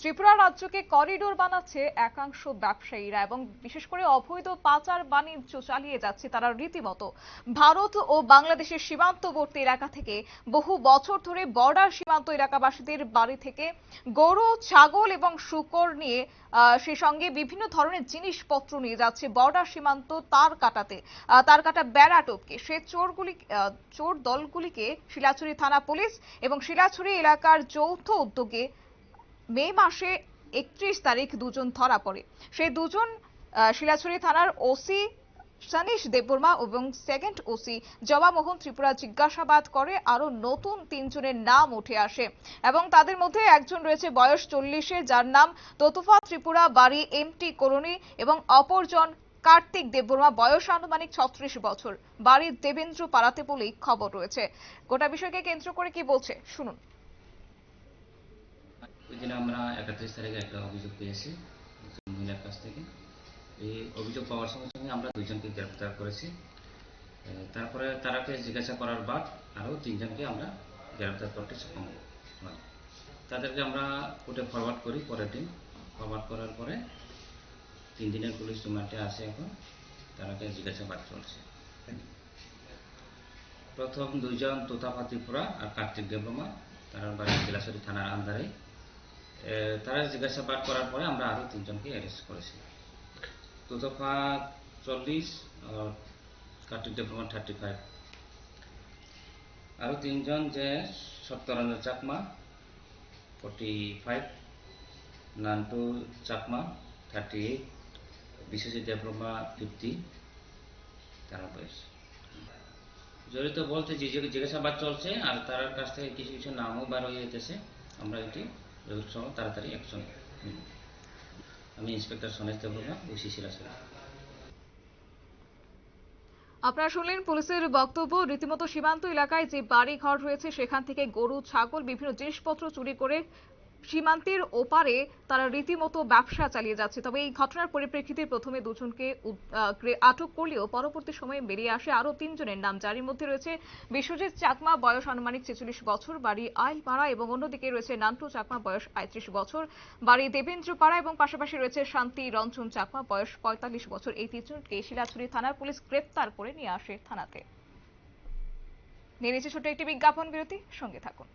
ত্রিপুরা রাজ্যকে করিডোর বানাচ্ছে একাংশ ব্যবসায়ীরা এবং বিশেষ করে অবৈধ পাচার বাণিজ্য চালিয়ে যাচ্ছে তারা রীতিমতো। ভারত ও বাংলাদেশের সীমান্তবর্তী এলাকা থেকে বহু বছর ধরে বর্ডার সীমান্ত এলাকাবাসীদের বাড়ি থেকে গরু, ছাগল এবং শুকর নিয়ে সে সঙ্গে বিভিন্ন ধরনের জিনিসপত্র নিয়ে যাচ্ছে বর্ডার সীমান্ত তার কাটাতে। তার কাটা বেড়া টপকে। সে চোরগুলি চোর দলগুলিকে শিলাছড়ি থানা পুলিশ এবং শিলাছড়ি এলাকার যৌথ উদ্যোগে মে মাসে একত্রিশ তারিখ দুজন ধরা পড়ে। সেই দুজন শিলাছড়ি থানার ওসি সনীশ দেববর্মা এবং সেকেন্ড ওসি জবামোহন ত্রিপুরা জিজ্ঞাসাবাদ করে আরও নতুন তিনজনের নাম উঠে আসে এবং তাদের মধ্যে একজন রয়েছে বয়স চল্লিশে, যার নাম ততুফা ত্রিপুরা, বাড়ি এমটি করণী এবং অপরজন কার্তিক দেববর্মা, বয়স আনুমানিক ছত্রিশ বছর। বাড়ি দেবেন্দ্র পাড়াতে বলেই খবর রয়েছে। গোটা বিষয়কে কেন্দ্র করে কি বলছে? শুনুন। ওই দিন আমরা একত্রিশ তারিখে একটা অভিযোগ পেয়েছি মহিলার কাছ থেকে। এই অভিযোগ পাওয়ার সঙ্গে সঙ্গে আমরা দুইজনকে গ্রেপ্তার করেছি। তারপরে তারাকে জিজ্ঞাসা করার বাদ আরও তিনজনকে আমরা গ্রেপ্তার করতে সক্ষম হয়। তাদেরকে আমরা কোর্টে ফরওয়ার্ড করি পরের দিন। ফরওয়ার্ড করার পরে তিন দিনের পুলিশ রিমান্ডে আসে এখন। তারাকে জিজ্ঞাসাবাদ চলছে। প্রথম দুইজন তোতাপা ত্রিপুরা আর কার্তিক দেববর্মা। তারা বাড়ি জেলাশরী থানার আন্দারে তারা জিজ্ঞাসাবাদ করার পরে আমরা আরও তিনজনকে অ্যারেস্ট করেছি। তোতফা চল্লিশ আর কার্তিক দেববর্মা থার্টি ফাইভ আরও তিনজন যে Satyaranjan Chakma forty five Nantu Chakma thirty eight Biswajit Debbarma fifty তারা বয়স জড়িত বলতে জিজ্ঞাসাবাদ চলছে আর তার কাছ থেকে কিছু কিছু নামও বার হয়ে যেতেছে। আমরা এটি যত সময় তাড়াতাড়ি অ্যাকশন আমি ইন্সপেক্টর সনেশ দেববর্মা ওসি শিলাসরা আপনারা শুনলেন পুলিশের বক্তব্য। রীতিমতো সীমান্ত এলাকায় যে বাড়ি ঘর রয়েছে, সেখান থেকে গরু, ছাগল, বিভিন্ন জিনিসপত্র চুরি করে সীমান্তের ওপারে তারা রীতিমতো ব্যবসা চালিয়ে যাচ্ছে। তবে এই ঘটনার পরিপ্রেক্ষিতে প্রথমে দুজনকে আটক করলেও পরবর্তী সময়ে বেরিয়ে আসে আরও তিনজনের নাম। যার মধ্যে রয়েছে বিশ্বজিৎ চাকমা, বয়স আনুমানিক ছেচল্লিশ বছর, বাড়ি আইলপাড়া এবং অন্যদিকে রয়েছে নান্টু চাকমা, বয়স আয়ত্রিশ বছর, বাড়ি দেবেন্দ্র পাড়া এবং পাশাপাশি রয়েছে শান্তি রঞ্জন চাকমা, বয়স পঁয়তাল্লিশ বছর। এই তিনজনকে শিলাছড়ি থানার পুলিশ গ্রেপ্তার করে নিয়ে আসে থানাতে। নিয়ে ছোট্ট একটি বিজ্ঞাপন বিরতি, সঙ্গে থাকুন।